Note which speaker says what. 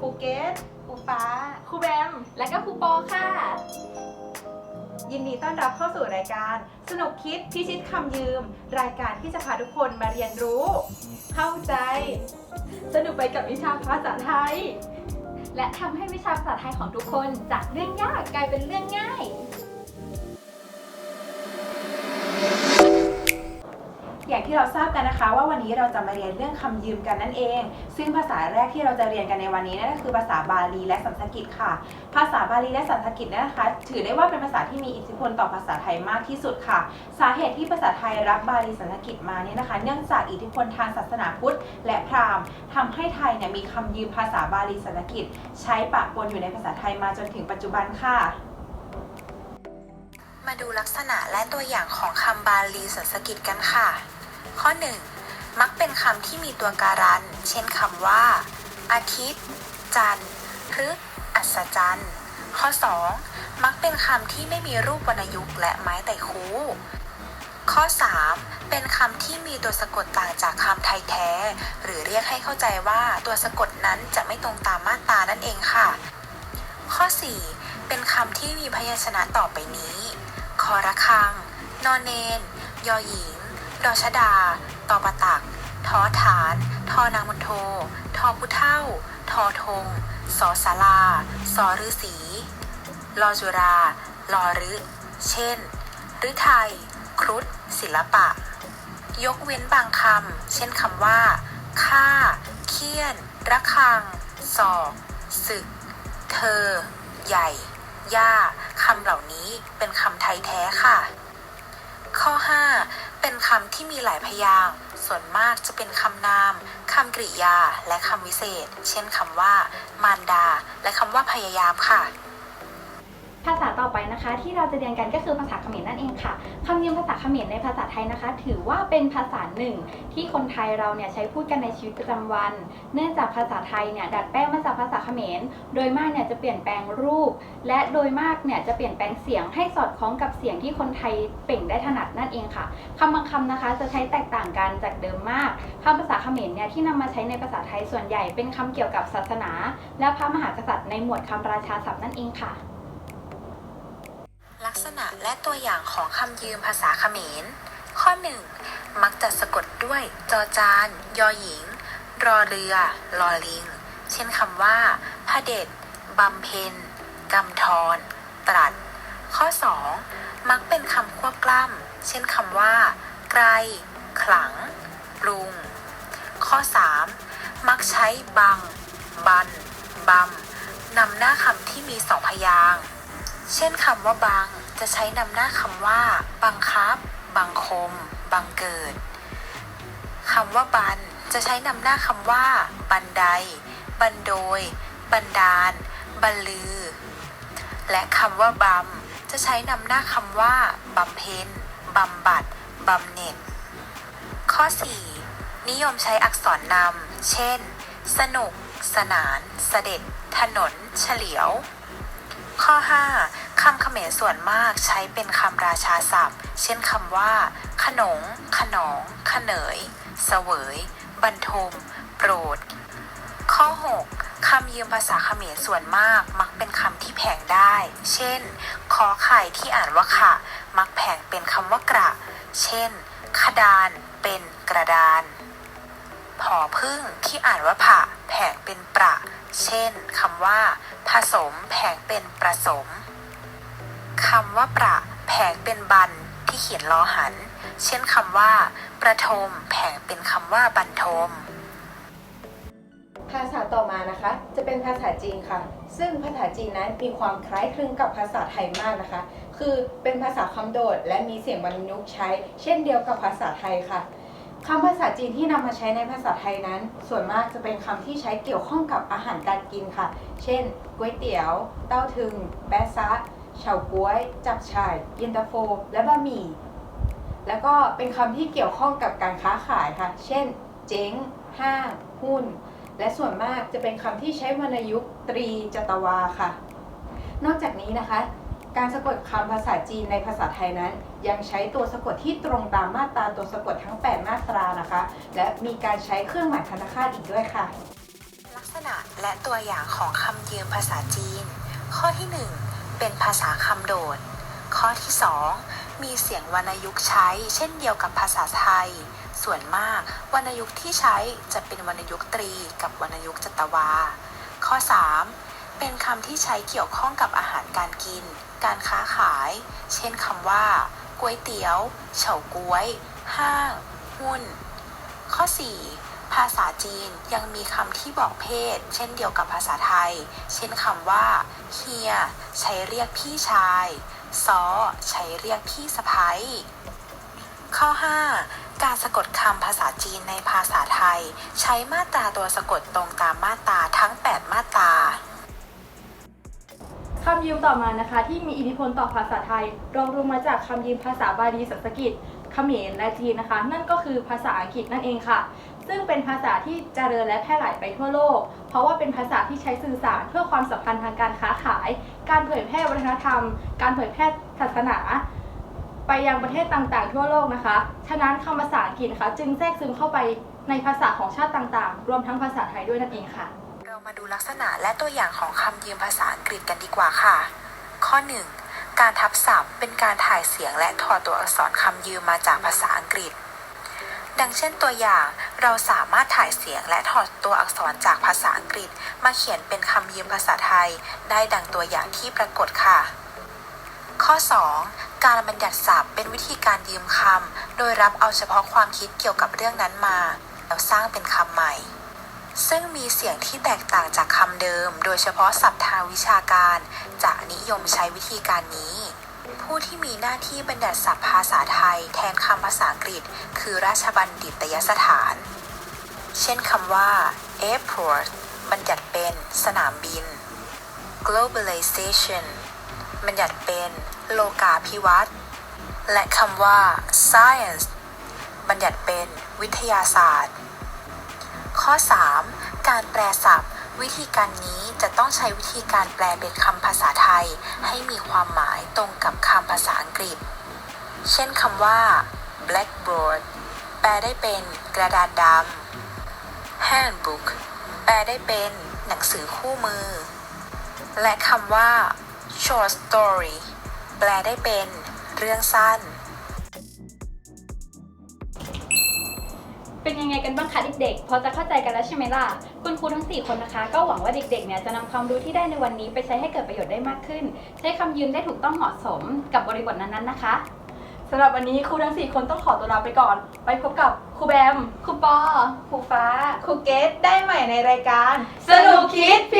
Speaker 1: ค
Speaker 2: รูเกต
Speaker 1: ครูฟ้า
Speaker 2: ครูแบม
Speaker 1: และก็ครูปอค่ะ
Speaker 2: ยินดีต้อนรับเข้าสู่รายการ สนุกคิดพิชิตคำยืม รายการที่จะพาทุกคนมาเรียนรู้ เข้าใจ สนุกไปกับวิชาภาษาไทย
Speaker 1: และทำให้วิชาภาษาไทยของทุกคน จากเรื่องยากกลายเป็นเรื่องง่าย
Speaker 2: อย่างที่เราทราบกันนะคะ ว่าวันนี้เราจะมาเรียนเรื่องคำยืมกันนั่นเอง ซึ่งภาษาแรกที่เราจะเรียนกันในวันนี้นั่นก็คือภาษาบาลีและสันสกฤตค่ะ ภาษาบาลีและสันสกฤตนะคะ ถือได้ว่าเป็นภาษาที่มีอิทธิพลต่อภาษาไทยมากที่สุดค่ะ สาเหตุที่ภาษาไทยรับบาลีสันสกฤตมาเนี่ยนะคะ เนื่องจากอิทธิพลทางศาสนาพุทธ และพราหมณ์ทำให้ไทยเนี่ยมีคำยืมภาษาบาลีสันสกฤตใช้ปะปนอยู่ในภาษาไทยมาจนถึงปัจจุบันค่ะ
Speaker 3: มาดูลักษณะและตัวอย่างของคำบาลีสันสกฤตกันค่ะ ข้อ 1. มักเป็นคำที่มีตัวการัน เช่นคำว่า อาทิตย์ จันทร์พฤกษ์อัศจรรย์ ข้อ 2. มักเป็นคำที่ไม่มีรูปวรรณยุกต์และไม้ไต่คู่ ข้อ 3. เป็นคำที่มีตัวสะกดต่างจากคำไทยแท้ หรือเรียกให้เข้าใจว่าตัวสะกดนั้นจะไม่ตรงตามมาตรานั่นเองค่ะ ข้อ 4. เป็นคำที่มีพยัญชนะต่อไปนี้คอระคัง นอนเนน ยอหญิง ดอชดา ตอปะตัก ทอฐาน ทอนางมนโท ทอผู้เท่า ทอทง สอสาราสอฤษีลอจุรา ลอรึ เช่นฤทัย ครุฑ ศิลปะ ยกเว้นบางคำ เช่นคำว่าค่า เคี่ยน ระคัง ศอก ศึก เธอ ใหญ่ ย่า คำเหล่านี้เป็นคำไทยแท้ค่ะ ข้อ 5 เป็นคำที่มีหลายพยางค์ส่วนมากจะเป็นคำนามคำกริยาและคำวิเศษ เช่นคำว่า มารดา และคำว่าพยายามค่ะ
Speaker 1: ภาษาต่อไปนะคะ ที่เราจะเรียนกันก็คือภาษาเขมรนั่นเองค่ะคำยืมภาษาเขมรในภาษาไทยนะคะ ถือว่าเป็นภาษาหนึ่ง ที่คนไทยเราเนี่ยใช้พูดกันในชีวิตประจำวัน เนื่องจากภาษาไทยเนี่ยดัดแปลงมาจากภาษาเขมร โดยมากเนี่ยจะเปลี่ยนแปลงรูป และโดยมากเนี่ยจะเปลี่ยนแปลงเสียงให้สอดคล้องกับเสียงที่คนไทยเปล่งได้ถนัดนั่นเองค่ะคำบางคำนะคะจะใช้แตกต่างกันจากเดิมมากคำภาษาเขมรเนี่ยที่นำมาใช้ในภาษาไทยส่วนใหญ่เป็นคำเกี่ยวกับศาสนา และพระมหากษัตริย์ในหมวดคำราชาศัพท์นั่นเองค่ะ
Speaker 3: และตัวอย่างของคำยืมภาษาเขมร ข้อ 1 มักจะสะกดด้วยจอจาน ยอหญิง รอเรือลอลิง เช่นคำว่าพระเด็จบำเพ็ญกำธรตรัส ข้อ 2 มักเป็นคำควบกล้ำ เช่นคำว่า ไกล ขลัง ปรุง ข้อ 3 มักใช้บัง บันบำนำหน้าคำที่มีสองพยางค์ เช่นคำว่าบังจะใช้นำหน้าคำว่า บังคับ บังคม บังเกิดคำว่าบันจะใช้นำหน้าคำว่า บันได บันโดย บันดาล บันลือ และคำว่าบำจะใช้นำหน้าคำว่าบำเพ็ญบำบัดบำเหน็จ ข้อ 4 นิยมใช้อักษรนำ เช่น สนุก สนาน เสด็จ ถนน เฉลียว ข้อ 5 คำเขมรส่วนมากใช้เป็นคำราชาศัพท์ เช่นคำว่า ขนง ขนอง ขเนย เสวย บรรทม โปรด ข้อ 6 คำยืมภาษาเขมรส่วนมากมักเป็นคำที่แผงได้ เช่น ขอไข่ที่อ่านว่าขะมักแผงเป็นคำว่ากระ เช่น ขดาน เป็นกระดาน ผอพึ่งที่อ่านว่าผะแผงเป็นประ เช่นคำว่า ผสมแผงเป็นประสมคำว่าประแผงเป็นบันที่เขียนล้อหัน เช่นคำว่า ประทม แผงเป็นคำว่าบันทม
Speaker 2: ภาษาต่อมานะคะ จะเป็นภาษาจีนค่ะ ซึ่งภาษาจีนนั้นมีความคล้ายคลึงกับภาษาไทยมากนะคะ คือเป็นภาษาคำโดดและมีเสียงวรรยุกต์ใช้ เช่นเดียวกับภาษาไทยค่ะ คำภาษาจีนที่นำมาใช้ในภาษาไทยนั้น ส่วนมากจะเป็นคำที่ใช้เกี่ยวข้องกับอาหารการกินค่ะ เช่นก๋วยเตี๋ยว เต้าถึง แบะซะเฉาก๊วย จับฉ่ายเย็นตาโฟ และบะหมี่ แล้วก็เป็นคำที่เกี่ยวข้องกับการค้าขายค่ะ เช่น เจ๊ง ห้าง หุ้น และส่วนมากจะเป็นคำที่ใช้วรรณยุกต์ตรีจตวาค่ะ นอกจากนี้นะคะ การสะกดคำภาษาจีนในภาษาไทยนั้น ยังใช้ตัวสะกดที่ตรงตามมาตราตัวสะกดทั้ง 8 มาตรานะคะ และมีการใช้เครื่องหมายพันธคาตอีกด้วยค่ะ
Speaker 3: ลักษณะและตัวอย่างของคำยืมภาษาจีน ข้อที่ 1 เป็นภาษาคำโดด ข้อที่ 2 มีเสียงวรรณยุกต์ใช้ เช่นเดียวกับภาษาไทย ส่วนมากวรรณยุกต์ที่ใช้จะเป็นวรรณยุกต์ตรี กับวรรณยุกต์จัตวา ข้อ 3 เป็นคำที่ใช้เกี่ยวข้องกับอาหารการกิน การค้าขาย เช่นคำว่าก๋วยเตี๋ยว เฉาก๊วย ห้าง หุ้น ข้อ 4 ภาษาจีนยังมีคำที่บอกเพศ เช่นเดียวกับภาษาไทย เช่นคำว่าเฮีย ใช้เรียกพี่ชายซอใช้เรียกพี่สะพ้ยข้อ 5การสะกดคำภาษาจีนในภาษาไทย ใช้มาตราตัวสะกดตรงตามมาตราทั้ง 8 มาตรา
Speaker 4: คำยืมต่อมานะคะ ที่มีอิทธิพลต่อภาษาไทย รองลงมาจากคำยืมภาษาบาลีสันสกฤตเขมรและจีนนะคะ นั่นก็คือภาษาอังกฤษนั่นเองค่ะ ซึ่งเป็นภาษาที่เจริญและแพร่หลายไปทั่วโลก เพราะว่าเป็นภาษาที่ใช้สื่อสารเพื่อความสัมพันธ์ทางการค้าขาย การเผยแพร่วัฒนธรรม การเผยแพร่ศาสนา ไปยังประเทศต่างๆ ทั่วโลกนะคะ ฉะนั้นคำภาษาอังกฤษนะคะจึงแทรกซึมเข้าไปในภาษาของชาติต่างๆ รวมทั้งภาษาไทยด้วยนั่นเองค่ะ
Speaker 3: มาดูลักษณะและตัวอย่างของคำยืมภาษาอังกฤษกันดีกว่าค่ะ ข้อ 1 การทับศัพท์เป็นการถ่ายเสียงและถอดตัวอักษรคำยืมมาจากภาษาอังกฤษ ดังเช่นตัวอย่าง เราสามารถถ่ายเสียงและถอดตัวอักษรจากภาษาอังกฤษ มาเขียนเป็นคำยืมภาษาไทย ได้ดังตัวอย่างที่ปรากฏค่ะ ข้อ 2 การบัญญัติศัพท์เป็นวิธีการยืมคำ โดยรับเอาเฉพาะความคิดเกี่ยวกับเรื่องนั้นมา แล้วสร้างเป็นคำใหม่ ซึ่งมีเสียงที่แตกต่างจากคำเดิม โดยเฉพาะศัพท์ทางวิชาการ จะนิยมใช้วิธีการนี้ ผู้ที่มีหน้าที่บัญญัติศัพท์ภาษาไทย แทนคำภาษาอังกฤษ คือราชบัณฑิตยสถาน เช่นคำว่า airport บัญญัติเป็นสนามบิน globalization บัญญัติเป็นโลกาภิวัตน์และคำว่า science บัญญัติเป็นวิทยาศาสตร์ ข้อ 3 การแปลศัพท์ วิธีการนี้จะต้องใช้วิธีการแปลเป็นคำภาษาไทย ให้มีความหมายตรงกับคำภาษาอังกฤษ เช่นคำว่า blackboard แปลได้เป็นกระดานดำ handbook แปลได้เป็นหนังสือคู่มือ และคำว่า short story แปลได้เป็นเรื่องสั้น
Speaker 1: เป็นยังไงกันบ้างคะเด็กๆ พอจะเข้าใจกันแล้วใช่ไหมล่ะ คุณครูทั้ง 4 คนนะคะ ก็หวังว่าเด็กๆ เนี่ยจะนำความรู้ที่ได้ในวันนี้ไปใช้ให้เกิดประโยชน์ได้มากขึ้น ใช้คำยืมได้ถูกต้องเหมาะสมกับบริบทนั้นๆ นะคะ
Speaker 4: สำหรับวันนี้ครูทั้ง 4 คนต้องขอตัวลาไปก่อน ไปพบกับครูแบม
Speaker 1: ครูปอ
Speaker 2: ครูฟ้า ครูเกตได้ใหม่ในรายการ
Speaker 4: สนุกคิดพิ